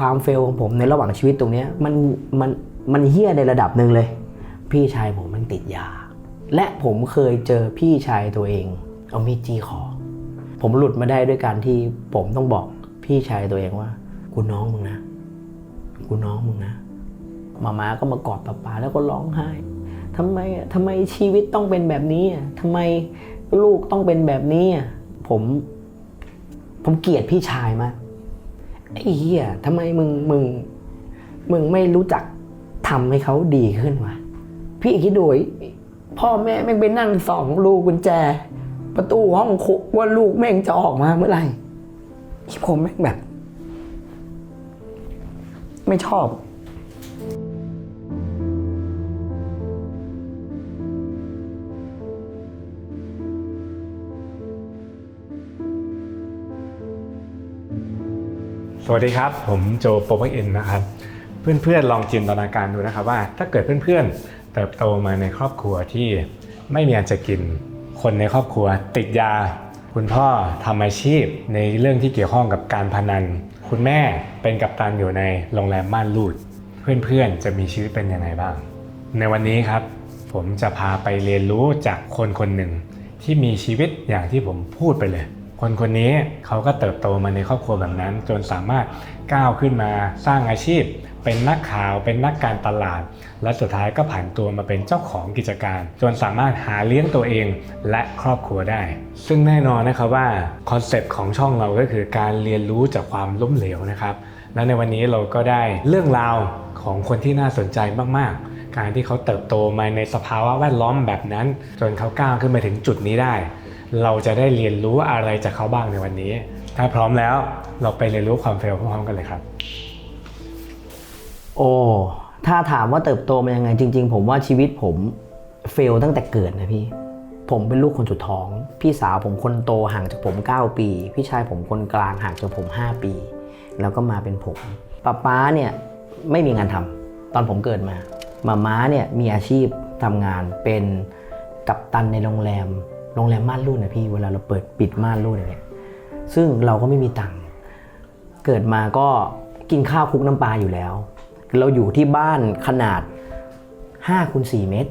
ความเฟลของผมในระหว่างชีวิตตรงนี้มันมันมันเฮี้ยในระดับหนึ่งเลย พี่ชายผมมันติดยา และผมเคยเจอพี่ชายตัวเอง เอามีดจี้คอผมหลุดมาได้ด้วยการที่ผมต้องบอกพี่ชายตัวเองว่า กูน้องมึงนะ กูน้องมึงนะมาม่าก็มากอดป๊าป๊าแล้วก็ร้องไห้ทำไมทำไมชีวิตต้องเป็นแบบนี้อะทำไมลูกต้องเป็นแบบนี้อะผม ผมเกลียดพี่ชายมาก ไอ้เหี้ยทำไมมึงมึง มึงไม่รู้จักทำให้เขาดีขึ้นวะพี่คิดดูพ่อแม่แม่งไปนั่งสองลูกกุญแจ ประตูห้องคุกว่าลูกแม่งจะออกมาเมื่อไหร่ที่ผมแม่งแบบ ไม่ชอบ สวัสดีครับ ผมโจโปรเอ็นนะครับ เพื่อนๆ ลองจินตนาการดูนะครับว่า ถ้าเกิดเพื่อนๆ เติบโตมาในครอบครัวที่ไม่มีอันจะกิน คนในครอบครัวติดยา คุณพ่อทำอาชีพในเรื่องที่เกี่ยวข้องกับการพนัน คุณแม่เป็นกัปตันอยู่ในโรงแรมม่านรูด เพื่อนๆ จะมีชีวิตเป็นยังไงบ้าง ในวันนี้ครับ ผมจะพาไปเรียนรู้จากคนคนหนึ่งที่มีชีวิตอย่างที่ผมพูดไปเลย คนคนนี้เขาก็เติบโตมาในครอบครัวแบบนั้น จนสามารถก้าวขึ้นมาสร้างอาชีพ เป็นนักข่าวเป็นนักการตลาด และสุดท้ายก็ผ่านตัวมาเป็นเจ้าของกิจการ จนสามารถหาเลี้ยงตัวเองและครอบครัวได้ ซึ่งแน่นอนนะครับว่าคอนเซปต์ของช่องเราก็คือการเรียนรู้จากความล้มเหลวนะครับและในวันนี้เราก็ได้เรื่องราวของคนที่น่าสนใจมากๆ การที่เขาเติบโตมาในสภาวะแวดล้อมแบบนั้น จนเขาก้าวขึ้นมาถึงจุดนี้ได้ เราจะได้เรียนรู้อะไรจากเขาบ้างในวันนี้ ถ้าพร้อมแล้วเราไปเรียนรู้ความเฟลพร้อมๆกันเลยครับ โอ้ ถ้าถามว่าเติบโตมายังไงจริง ๆ ผมว่าชีวิตผมเฟลตั้งแต่เกิดนะพี่ ผมเป็นลูกคนสุดท้อง พี่สาวผมคนโตห่างจากผม 9 ปี พี่ชายผมคนกลางห่างจากผม 5 ปี แล้วก็มาเป็นผมป้าป๊าเนี่ยไม่มีงานทำตอนผมเกิดมามาม้าเนี่ยมีอาชีพทำงานเป็นกัปตันในโรงแรม โรงแรมม่านรูดนะพี่เวลาเราเปิดปิดม่านรูดอย่างเงี้ยซึ่งเราก็ไม่มีตังค์เกิดมาก็กินข้าวคลุกน้ำปลาอยู่แล้ว เราอยู่ที่บ้านขนาด5คูณ4เมตร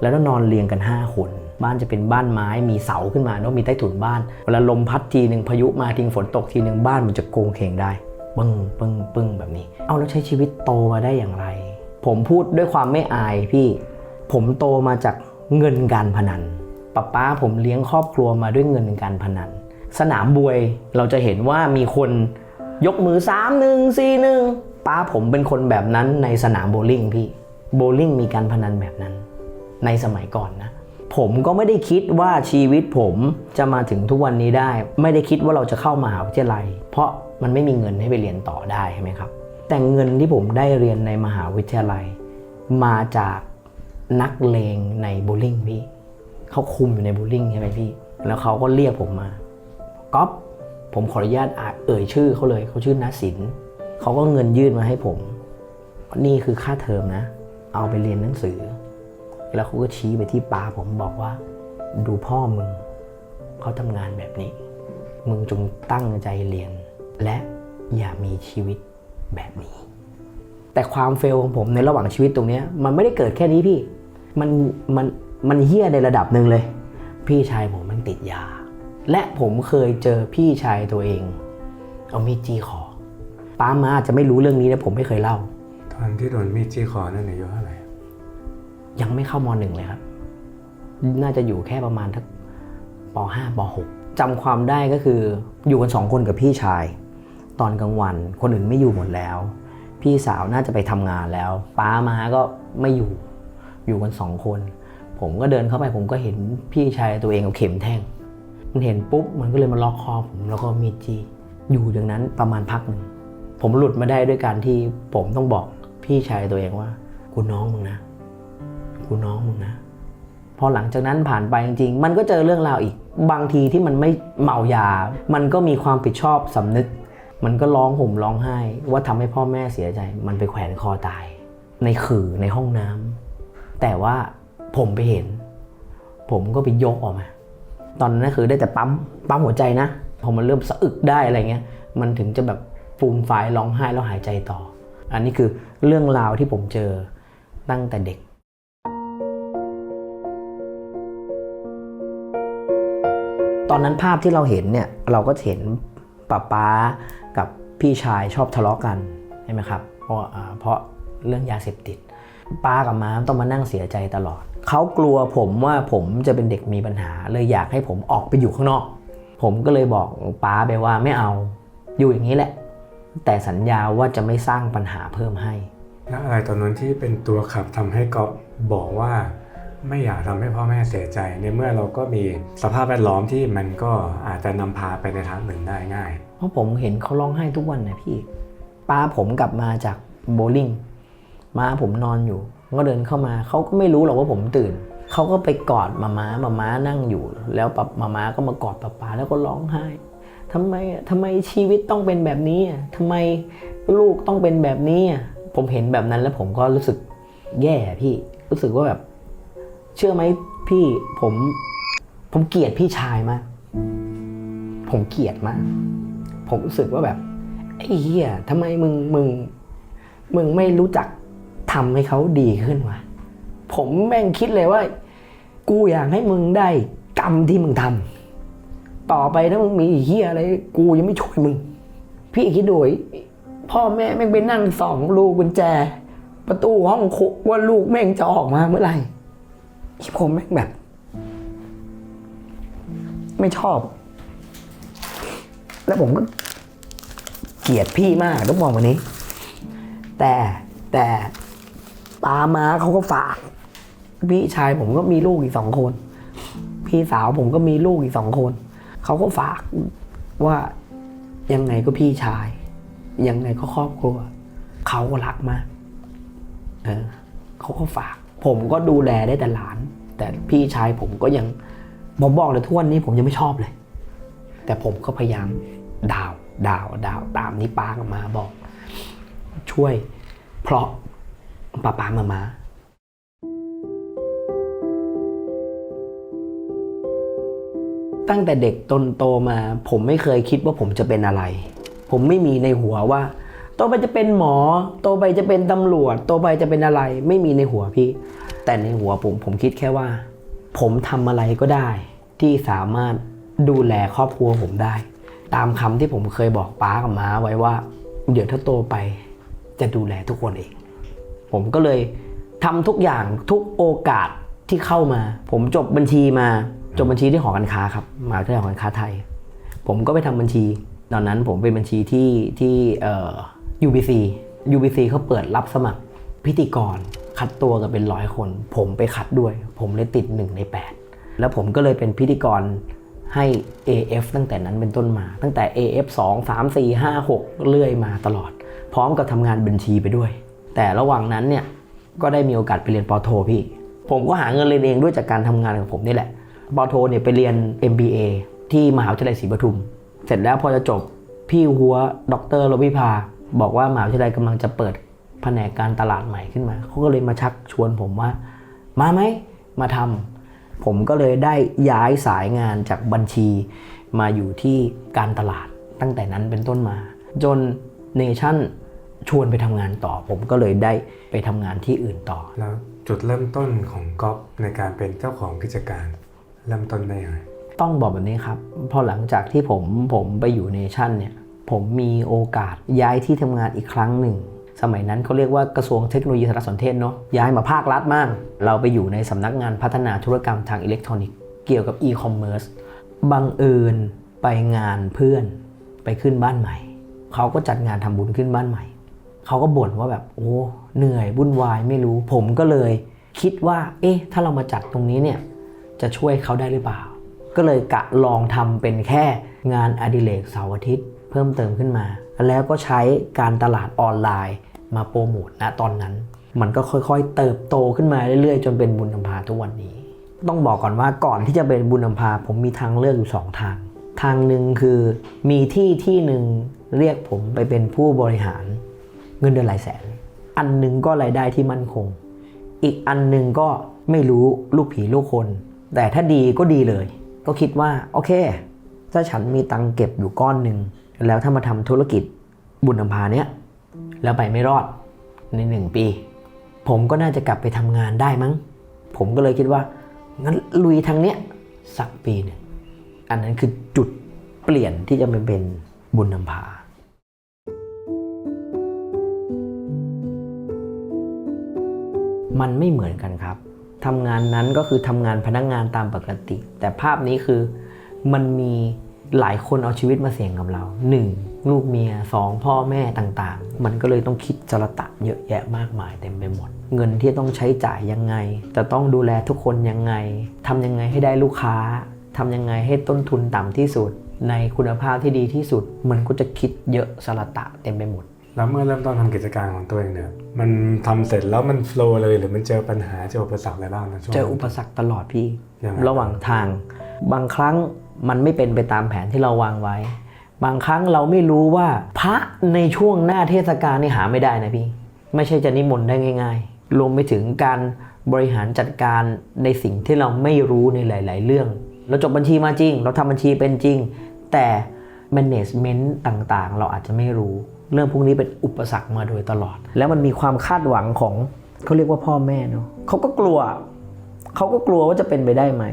แล้วนอนเรียงกัน 5 คน บ้านจะเป็นบ้านไม้มีเสาขึ้นมาเนาะมีใต้ถุนบ้าน เวลาลมพัดทีหนึ่งพายุมาทีฝนตกทีหนึ่งบ้านมันจะโกงเคงได้ปึ้งปึ้งปึ้งแบบนี้ เอาแล้วใช้ชีวิตโตมาได้อย่างไร ผมพูดด้วยความไม่อายพี่ ผมโตมาจากเงินการพนัน ป้าป้าผมเลี้ยงครอบครัวมาด้วยเงินการพนัน สนามบวยเราจะเห็นว่ามีคนยกมือ3 1 4 1ป้าผมเป็นคนแบบนั้นในสนามโบว์ลิ่งพี่ โบว์ลิ่งมีการพนันแบบนั้น ในสมัยก่อนนะ ผมก็ไม่ได้คิดว่าชีวิตผมจะมาถึงทุกวันนี้ได้ ไม่ได้คิดว่าเราจะเข้ามหาวิทยาลัย เพราะมันไม่มีเงินให้ไปเรียนต่อได้ใช่ไหมครับ แต่เงินที่ผมได้เรียนในมหาวิทยาลัย มาจากนักเลงในโบว์ลิ่งพี่ เขาคุมอยู่ในบว์ลิ่งใช่ไหมพี่ แล้วเขาก็เรียกผมมาก๊อฟผมขออนุญาตอาเอ่ยชื่อเขาเลยเขาชื่อนาสินเขาก็เงินยื่นมาให้ผม นี่คือค่าเทอมนะ เอาไปเรียนหนังสือ แล้วเขาก็ชี้ไปที่ป้าผมบอกว่า ดูพ่อมึงเขาทำงานแบบนี้ มึงจงตั้งใจเรียน และอย่ามีชีวิตแบบนี้ แต่ความเฟลของผมในระหว่างชีวิตตรงนี้มันไม่ได้เกิดแค่นี้พี่ มันมัน มันเฮี้ยในระดับหนึ่งเลย พี่ชายผมมันติดยา และผมเคยเจอพี่ชายตัวเอง เอามีดจี้คอป้ามาอาจจะไม่รู้เรื่องนี้นะผมไม่เคยเล่า ตอนที่โดนมีดจี้คอนั่นอายุเท่าไหร่ยังไม่เข้ามหนึ่งเลยครับ น่าจะอยู่แค่ประมาณทักปห้าปหกจำความได้ก็คืออยู่กันสองคนกับพี่ชาย ตอนกลางวัน คนอื่นไม่อยู่หมดแล้ว พี่สาวน่าจะไปทำงานแล้ว ป้ามาก็ไม่อยู่ อยู่กันสองคน ผมก็เดินเข้าไปผมก็เห็นพี่ชายตัวเองเอาเข็มแทง มันเห็นปุ๊บมันก็เลยมาล็อกคอผมแล้วก็มีดจี้อยู่อย่างนั้นประมาณพักหนึ่งผมหลุดมาได้ด้วยการที่ผมต้องบอกพี่ชายตัวเองว่า กูน้องมึงนะ กูน้องมึงนะ พอหลังจากนั้นผ่านไปจริงๆ มันก็เจอเรื่องราวอีก บางทีที่มันไม่เมายา มันก็มีความผิดชอบสำนึก มันก็ร้องห่มร้องไห้ ว่าทำให้พ่อแม่เสียใจ มันไปแขวนคอตาย ในขื่อในห้องน้ำแต่ว่า ผมไปเห็น ผมก็ไปยกออกมา ตอนนั้นคือได้แต่ปั๊มปั๊มหัวใจนะพอมันเริ่มสะอึกได้อะไรเงี้ย มันถึงจะแบบฟูมฟายร้องไห้แล้วหายใจต่อ อันนี้คือเรื่องราวที่ผมเจอตั้งแต่เด็กตอนนั้นภาพที่เราเห็นเนี่ยเราก็เห็นป้าป๊ากับพี่ชายชอบทะเลาะกันใช่ไหมครับเพราะเพราะเรื่องยาเสพติด ป้ากับม้าต้องมานั่งเสียใจตลอด เขากลัวผมว่าผมจะเป็นเด็กมีปัญหา เลยอยากให้ผมออกไปอยู่ข้างนอก ผมก็เลยบอกป้าไปว่าไม่เอาอยู่อย่างนี้แหละ แต่สัญญาว่าจะไม่สร้างปัญหาเพิ่มให้แล้วอะไรตอนนั้นที่เป็นตัวขับทำให้ก๊อฟบอกว่าไม่อยากทำให้พ่อแม่เสียใจ ในเมื่อเราก็มีสภาพแวดล้อมที่มันก็อาจจะนำพาไปในทางหนึ่งได้ง่าย เพราะผมเห็นเขาร้องไห้ทุกวันนะพี่ป้าผมกลับมาจากโบว์ลิ่งม้าผมนอนอยู่ ก็เดินเข้ามาเขาก็ไม่รู้หรอกว่าผมตื่นเขาก็ไปกอดมาม้ามาม้านั่งอยู่ แล้วปับมาม้าก็มากอดป้าป้าแล้วก็ร้องไห้ทำไมทำไมชีวิตต้องเป็นแบบนี้ทำไมลูกต้องเป็นแบบนี้ผมเห็นแบบนั้นแล้วผมก็รู้สึกแย่พี่รู้สึกว่าแบบ เชื่อไหมพี่ผมผมเกลียดพี่ชายมาก ผมเกลียดมาก ผมรู้สึกว่าแบบไอ้เหี้ยทำไมมึงมึง มึงไม่รู้จัก ทำให้เขาดีขึ้นวะผมแม่งคิดเลยว่า กูอยากให้มึงได้กรรมที่มึงทำต่อไปถ้ามึงมีเหี้ยอะไร กูยังไม่ช่วยมึง พี่คิดดูพ่อแม่แม่งไปนั่งส่องลูกกุญแจ ประตูห้องคุกว่าลูกแม่งจะออกมาเมื่อไหร่ผมแม่งแบบ ไม่ชอบ แล้วผมก็เกลียดพี่มากต้องมองวันนี้ แต่แต่ ปามาเขาก็ฝาก พี่ชายผมก็มีลูกอีกสองคน พี่สาวผมก็มีลูกอีกสองคน เขาก็ฝากว่ายังไงก็พี่ชาย ยังไงก็ครอบครัว เขาก็รักมากเออเขาก็ฝาก ผมก็ดูแลได้แต่หลาน แต่พี่ชายผมก็ยังผมบอกเลยทุกวันนี้ผมยังไม่ชอบเลย แต่ผมก็พยายามดาวดาวดาวตามนี้ป้ากับมาบอก ช่วย เพราะ ป้าปามามาตั้งแต่เด็กจนโตมา ผมไม่เคยคิดว่าผมจะเป็นอะไร ผมไม่มีในหัวว่าโตไปจะเป็นหมอ โตไปจะเป็นตำรวจ โตไปจะเป็นอะไร ไม่มีในหัวพี่ แต่ในหัวผมผมคิดแค่ว่า ผมทำอะไรก็ได้ ที่สามารถดูแลครอบครัวผมได้ ตามคำที่ผมเคยบอกป้ากับม้าไว้ว่า เดี๋ยวถ้าโตไปจะดูแลทุกคนเอง ผมก็เลยทำทุกอย่างทุกโอกาสที่เข้ามา ผมจบบัญชีมาจบบัญชีที่หอการค้าครับมหาวิทยาลัยหอการค้าไทย ผมก็ไปทำบัญชี ตอนนั้นผมเป็นบัญชีที่ที่เอ่อ UBC UBC เขาเปิดรับสมัครพิธีกร คัดตัวกันเป็นร้อยคน ผมไปคัดด้วย ผมเลยติด1ใน 8 แล้วผมก็เลยเป็นพิธีกรให้ AF ตั้งแต่นั้นเป็นต้นมา ตั้งแต่ AF 2 3 4 5 6 เรื่อยมาตลอด พร้อมกับทำงานบัญชีไปด้วย แต่ระหว่างนั้นเนี่ยก็ได้มีโอกาสไปเรียนปอโทพี่ ผมก็หาเงินเรียนเองด้วยจากการทำงานของผมนี่แหละปอโทเนี่ยไปเรียน MBA ที่มหาวิทยาลัยศรีปทุม เสร็จแล้วพอจะจบพี่หัวดรรวิภาบอกว่ามหาวิทยาลัยกำลังจะเปิดแผนกการตลาดใหม่ขึ้นมาเขาก็เลยมาชักชวนผมว่า มาไหมมาทำผมก็เลยได้ย้ายสายงานจากบัญชี มาอยู่ที่การตลาดตั้งแต่นั้นเป็นต้นมา จนเนชั่น ชวนไปทำงานต่อ ผมก็เลยได้ไปทำงานที่อื่นต่อ แล้วจุดเริ่มต้นของก๊อฟในการเป็นเจ้าของกิจการ เริ่มต้นได้ยังไงต้องบอกแบบนี้ครับ พอหลังจากที่ผมผมไปอยู่เนชั่นเนี่ยผมมีโอกาสย้ายที่ทำงานอีกครั้งหนึ่ง สมัยนั้นเขาเรียกว่ากระทรวงเทคโนโลยีสารสนเทศเนาะย้ายมาภาครัฐมั่งเราไปอยู่ในสำนักงานพัฒนาธุรกรรมทางอิเล็กทรอนิกส์เกี่ยวกับอีคอมเมิร์ซบังเอิญไปงานเพื่อนไปขึ้นบ้านใหม่ เขาก็จัดงานทำบุญขึ้นบ้านใหม่ เขาก็บ่นว่าแบบโอ้เหนื่อยวุ่นวายไม่รู้ ผมก็เลยคิดว่า เอ๊ะ ถ้าเรามาจัดตรงนี้เนี่ยจะช่วยเขาได้หรือเปล่า ก็เลยกะลองทำเป็นแค่งานอดิเรกเสาร์อาทิตย์ เพิ่มเติมขึ้นมา แล้วก็ใช้การตลาดออนไลน์ มาโปรโมทณตอนนั้น มันก็ค่อยๆ เติบโตขึ้นมาเรื่อยๆ จนเป็นบุญนำพาทุกวันนี้ ต้องบอกก่อนว่าก่อนที่จะเป็นบุญนำพาผมมีทางเลือกอยู่สองทาง ทางหนึ่งคือมีที่ที่หนึ่งเรียกผมไปเป็นผู้บริหาร เงินเดือนหลายแสน อันหนึ่งก็รายได้ที่มั่นคง อีกอันหนึ่งก็ไม่รู้ลูกผีลูกคน แต่ถ้าดีก็ดีเลย ก็คิดว่าโอเค ถ้าฉันมีตังค์เก็บอยู่ก้อนหนึ่งแล้วถ้ามาทำธุรกิจบุญนำพาเนี้ยแล้วไปไม่รอดในหนึ่งปี ผมก็น่าจะกลับไปทำงานได้มั้ง ผมก็เลยคิดว่า งั้นลุยทางเนี้ยสักปีหนึ่งอันนั้นคือจุดเปลี่ยนที่จะมาเป็นบุญนำพา มันไม่เหมือนกันครับทำงานนั้นก็คือทำงานพนักงานตามปกติ แต่ภาพนี้คือมันมีหลายคนเอาชีวิตมาเสี่ยงกับเรา 1. ลูกเมีย 2. พ่อแม่ต่างๆ มันก็เลยต้องคิดจรตะเยอะแยะมากมายเต็มไปหมด เงินที่ต้องใช้จ่ายยังไง จะต้องดูแลทุกคนยังไงทำยังไงให้ได้ลูกค้าทำยังไงให้ต้นทุนต่ำที่สุด ในคุณภาพที่ดีที่สุด มันก็จะคิดเยอะสรตะเต็มไปหมด แล้วเมื่อเริ่มต้นทำกิจการของตัวเองเนี่ย มันทำเสร็จแล้วมันโฟล์เลยหรือมันเจอปัญหาเจออุปสรรคอะไรบ้างนะช่วงเจอนั้นอุปสรรคตลอดพี่ยังไงระหว่างทาง บางครั้งมันไม่เป็นไปตามแผนที่เราวางไว้ บางครั้งเราไม่รู้ว่าพระในช่วงหน้าเทศกาลนี่หาไม่ได้นะพี่ ไม่ใช่จะนิมนต์ได้ง่าย ๆ รวมไปถึงการบริหารจัดการในสิ่งที่เราไม่รู้ในหลาย ๆ เรื่อง เราจบบัญชีมาจริง เราทำบัญชีเป็นจริง แต่ management ต่างๆ เราอาจจะไม่รู้ เรื่องพวกนี้เป็นอุปสรรคมาโดยตลอด แล้วมันมีความคาดหวังของเขาเรียกว่าพ่อแม่เนาะเขาก็กลัวเขาก็กลัวว่าจะเป็นไปได้ไหม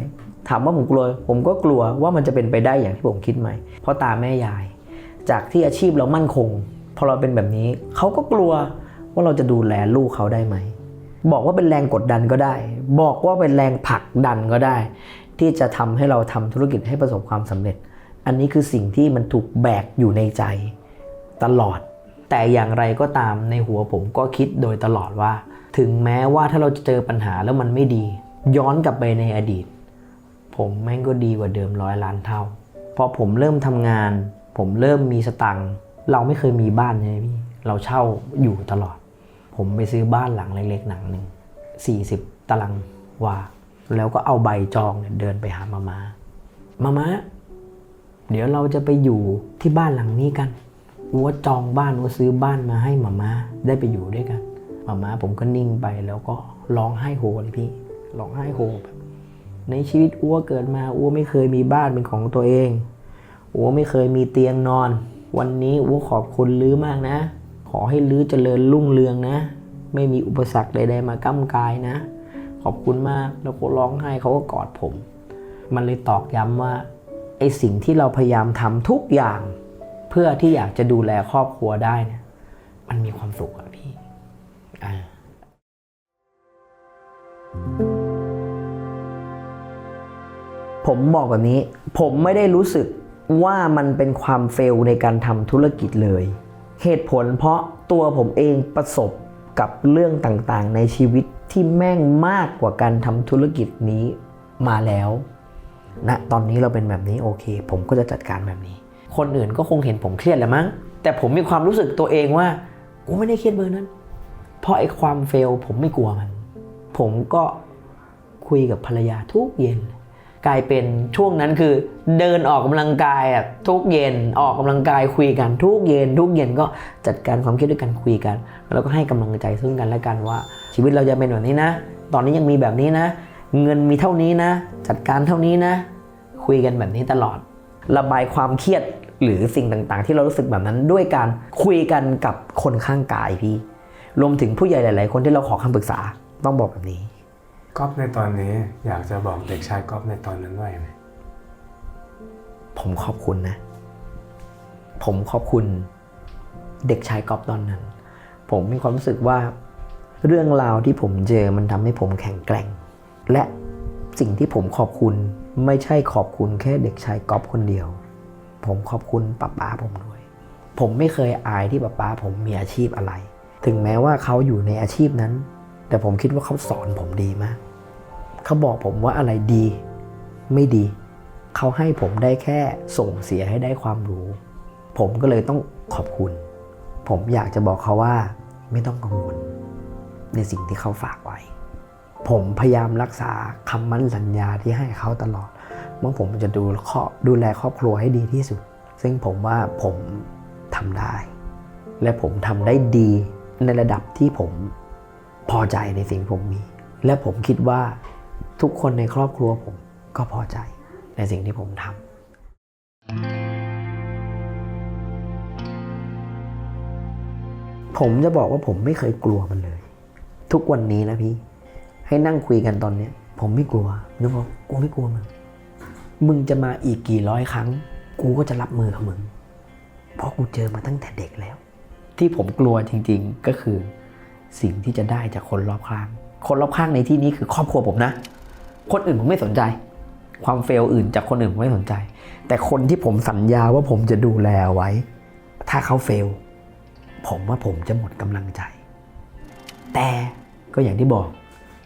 ถามว่าผมกลัว ผมก็กลัวว่ามันจะเป็นไปได้อย่างที่ผมคิดไหม เพราะตาแม่ยาย จากที่อาชีพเรามั่นคง พอเราเป็นแบบนี้ เขาก็กลัวว่าเราจะดูแลลูกเขาได้ไหม บอกว่าเป็นแรงกดดันก็ได้ บอกว่าเป็นแรงผลักดันก็ได้ ที่จะทำให้เราทำธุรกิจให้ประสบความสำเร็จ อันนี้คือสิ่งที่มันถูกแบกอยู่ในใจตลอด แต่อย่างไรก็ตามในหัวผมก็คิดโดยตลอดว่า ถึงแม้ว่าถ้าเราจะเจอปัญหาแล้วมันไม่ดี ย้อนกลับไปในอดีต ผมแม่งก็ดีกว่าเดิมร้อยล้านเท่าพอผมเริ่มทำงาน ผมเริ่มมีสตังค์เราไม่เคยมีบ้านใช่ไหมพี่เราเช่าอยู่ตลอด ผมไปซื้อบ้านหลังเล็กๆหลังหนึ่ง40 ตารางวาแล้วก็เอาใบจองเนี่ยเดินไปหามามามามาเดี๋ยวเราจะไปอยู่ที่บ้านหลังนี้กัน อัวจองบ้านอัวซื้อบ้านมาให้หมาม่าได้ไปอยู่ด้วยกันหมาม่าผมก็นิ่งไปแล้วก็ร้องไห้โฮเลยพี่ร้องไห้โฮแบบในชีวิตอัวเกิดมาอัวไม่เคยมีบ้านเป็นของตัวเองอัวไม่เคยมีเตียงนอน วันนี้อัวขอบคุณลื้อมากนะ ขอให้ลื้อเจริญรุ่งเรืองนะ ไม่มีอุปสรรคใด ๆ มาก้ำกายนะ ขอบคุณมากแล้วก็ร้องไห้เขาก็กอดผม มันเลยตอกย้ำว่าไอสิ่งที่เราพยายามทำทุกอย่าง เพื่อที่อยากจะดูแลครอบครัวได้เนี่ยมันมีความสุขอะพี่อ่าผมบอกแบบนี้ ผมไม่ได้รู้สึกว่ามันเป็นความเฟลในการทำธุรกิจเลย เหตุผลเพราะตัวผมเองประสบกับเรื่องต่างๆ ในชีวิตที่แม่งมากกว่าการทำธุรกิจนี้มาแล้วณตอนนี้เราเป็นแบบนี้โอเค ผมก็จะจัดการแบบนี้ คนอื่นก็คงเห็นผมเครียดแหละมั้ง แต่ผมมีความรู้สึกตัวเองว่ากูไม่ได้เครียดเบอร์นั้น เพราะไอ้ความเฟลผมไม่กลัวมัน ผมก็คุยกับภรรยาทุกเย็น กลายเป็นช่วงนั้นคือเดินออกกำลังกายอะทุกเย็นออกกำลังกายคุยกันทุกเย็น ทุกเย็นก็จัดการความคิดด้วยกันคุยกัน แล้วก็ให้กำลังใจซึ่งกันและกันว่า ชีวิตเราจะเป็นแบบนี้นะ ตอนนี้ยังมีแบบนี้นะ เงินมีเท่านี้นะ จัดการเท่านี้นะ คุยกันแบบนี้ตลอด ระบายความเครียด หรือสิ่งต่างๆ ที่เรารู้สึกแบบนั้นด้วยการคุยกันกับคนข้างกายพี่ รวมถึงผู้ใหญ่หลาย ๆ คนที่เราขอคำปรึกษาต้องบอกแบบนี้ก๊อฟในตอนนี้อยากจะบอกเด็กชายก๊อฟในตอนนั้นว่าอย่างไรผมขอบคุณนะ ผมขอบคุณเด็กชายกอบตอนนั้น ผมมีความรู้สึกว่า เรื่องราวที่ผมเจอมันทำให้ผมแข็งแกร่ง และสิ่งที่ผมขอบคุณไม่ใช่ขอบคุณแค่เด็กชายกอบคนเดียว ผมขอบคุณป้าป้าผมด้วย ผมไม่เคยอายที่ป้าป้าผมมีอาชีพอะไร ถึงแม้ว่าเขาอยู่ในอาชีพนั้น แต่ผมคิดว่าเขาสอนผมดีมาก เขาบอกผมว่าอะไรดี ไม่ดี เขาให้ผมได้แค่ส่งเสียให้ได้ความรู้ ผมก็เลยต้องขอบคุณ ผมอยากจะบอกเขาว่าไม่ต้องกังวล ในสิ่งที่เขาฝากไว้ ผมพยายามรักษาคำมั่นสัญญาที่ให้เขาตลอด ว่าผมจะดูดูแลครอบครัวให้ดีที่สุด ซึ่งผมว่าผมทำได้ และผมทำได้ดีในระดับที่ผมพอใจในสิ่งผมมี และผมคิดว่าทุกคนในครอบครัวผมก็พอใจในสิ่งที่ผมทำผมจะบอกว่าผมไม่เคยกลัวมันเลย ทุกวันนี้นะพี่ ให้นั่งคุยกันตอนเนี้ย ผมไม่กลัวนึกว่ากูไม่กลัวมึง มึงจะมาอีกกี่ร้อยครั้ง กูก็จะรับมือกับมึง เพราะกูเจอมาตั้งแต่เด็กแล้ว ที่ผมกลัวจริง ๆ ก็คือ สิ่งที่จะได้จากคนรอบข้าง คนรอบข้างในที่นี้คือครอบครัวผมนะ คนอื่นผมไม่สนใจ ความเฟลอื่นจากคนอื่นผมไม่สนใจ แต่คนที่ผมสัญญาว่าผมจะดูแลไว้ ถ้าเขาเฟล ผมว่าผมจะหมดกำลังใจ แต่ก็อย่างที่บอก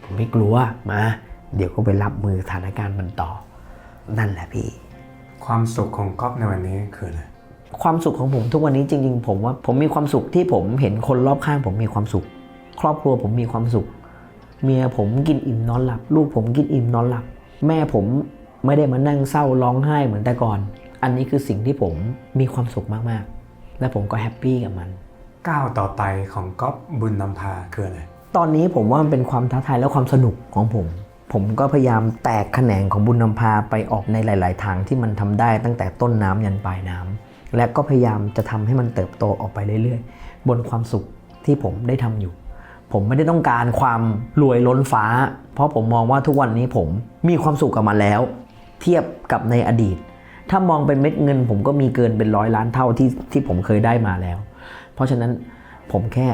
ผมไม่กลัวมา เดี๋ยวก็ไปรับมือสถานการณ์มันต่อ นั่นแหละพี่ ความสุขของก๊อฟในวันนี้คืออะไรความสุขของผมทุกวันนี้จริง ๆ ผมว่าผมมีความสุขที่ผมเห็นคนรอบข้าง ผมมีความสุข ครอบครัวผมมีความสุข เมียผมกินอิ่มนอนหลับ ลูกผมกินอิ่มนอนหลับ แม่ผมไม่ได้มานั่งเศร้าร้องไห้เหมือนแต่ก่อน อันนี้คือสิ่งที่ผมมีความสุขมากๆ และผมก็แฮปปี้กับมันก้าวต่อไปของก๊อฟบุญนำพาคืออะไรตอนนี้ผมว่ามันเป็นความท้าทายและความสนุกของผม ผมก็พยายามแตกแขนงของบุญนำพาไปออกในหลาย ๆ ทางที่มันทำได้ตั้งแต่ต้นน้ำยันปลายน้ำและก็พยายามจะทำให้มันเติบโตออกไปเรื่อย ๆ บนความสุขที่ผมได้ทำอยู่ ผมไม่ได้ต้องการความรวยล้นฟ้า เพราะผมมองว่าทุกวันนี้ผมมีความสุขกับมันแล้ว เทียบกับในอดีต ถ้ามองเป็นเม็ดเงิน ผมก็มีเกินเป็นร้อยล้านเท่าที่ที่ผมเคยได้มาแล้ว เพราะฉะนั้นผมแค่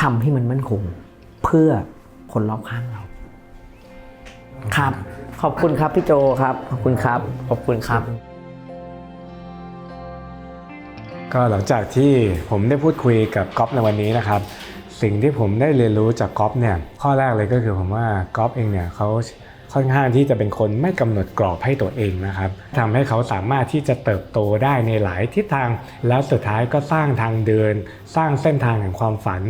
ทำให้มันมั่นคง เพื่อคนรอบข้าง ครับ ขอบคุณครับพี่โจครับ ขอบคุณครับ ขอบคุณครับ ก็หลังจากที่ผมได้พูดคุยกับก๊อฟในวันนี้นะครับ สิ่งที่ผมได้เรียนรู้จากก๊อฟเนี่ยข้อแรกเลยก็คือผมว่าก๊อฟเองเนี่ยเขา ค่อนข้างที่จะเป็นคนไม่กำหนดกรอบให้ตัวเองนะครับทำให้เขาสามารถที่จะเติบโตได้ในหลายทิศทาง แล้วสุดท้ายก็สร้างทางเดิน สร้างเส้นทางแห่งความฝัน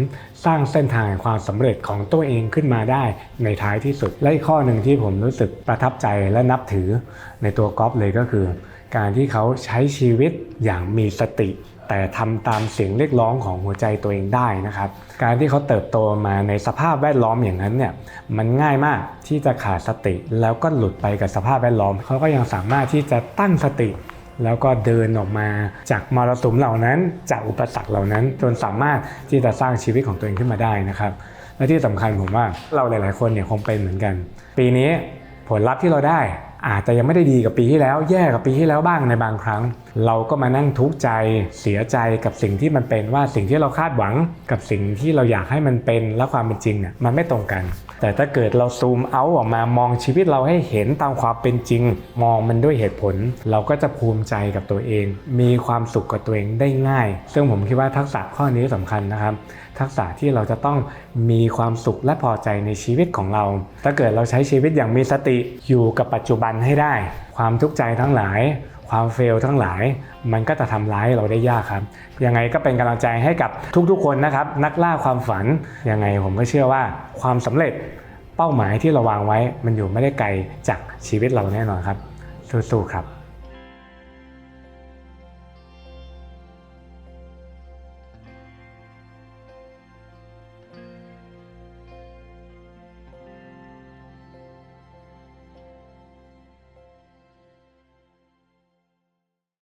สร้างเส้นทางแห่งความสำเร็จของตัวเองขึ้นมาได้ในท้ายที่สุด และอีกข้อหนึ่งที่ผมรู้สึกประทับใจและนับถือในตัวก๊อฟเลยก็คือ การที่เขาใช้ชีวิตอย่างมีสติ แต่ทำตามเสียงเรียกร้องของหัวใจตัวเองได้นะครับ การที่เขาเติบโตมาในสภาพแวดล้อมอย่างนั้นเนี่ยมันง่ายมากที่จะขาดสติ แล้วก็หลุดไปกับสภาพแวดล้อม เขาก็ยังสามารถที่จะตั้งสติ แล้วก็เดินออกมาจากมรสุมเหล่านั้น จากอุปสรรคเหล่านั้น จนสามารถที่จะสร้างชีวิตของตัวเองขึ้นมาได้นะครับและที่สำคัญผมว่าเราหลาย ๆ คนเนี่ยคงเป็นเหมือนกัน ปีนี้ผลลัพธ์ที่เราได้ อาจจะยังไม่ได้ดีกับปีที่แล้ว แย่กับปีที่แล้วบ้างในบางครั้ง เราก็มานั่งทุกข์ใจเสียใจกับสิ่งที่มันเป็นว่าสิ่งที่เราคาดหวังกับสิ่งที่เราอยากให้มันเป็นและความเป็นจริงเนี่ยมันไม่ตรงกัน แต่ถ้าเกิดเราซูมเอาออกมามองชีวิตเราให้เห็นตามความเป็นจริง มองมันด้วยเหตุผล เราก็จะภูมิใจกับตัวเอง มีความสุขกับตัวเองได้ง่าย ซึ่งผมคิดว่าทักษะข้อนี้สำคัญนะครับ ทักษะที่เราจะต้องมีความสุขและพอใจในชีวิตของเรา ถ้าเกิดเราใช้ชีวิตอย่างมีสติอยู่กับปัจจุบันให้ได้ ความทุกข์ใจทั้งหลาย ความเฟลทั้งหลาย มันก็จะทำร้ายเราได้ยากครับ ยังไงก็เป็นกำลังใจให้กับทุกๆคนนะครับ นักล่าความฝัน ยังไงผมก็เชื่อว่าความสำเร็จเป้าหมายที่เราวางไว้ มันอยู่ไม่ได้ไกลจากชีวิตเราแน่นอนครับสู้ๆครับ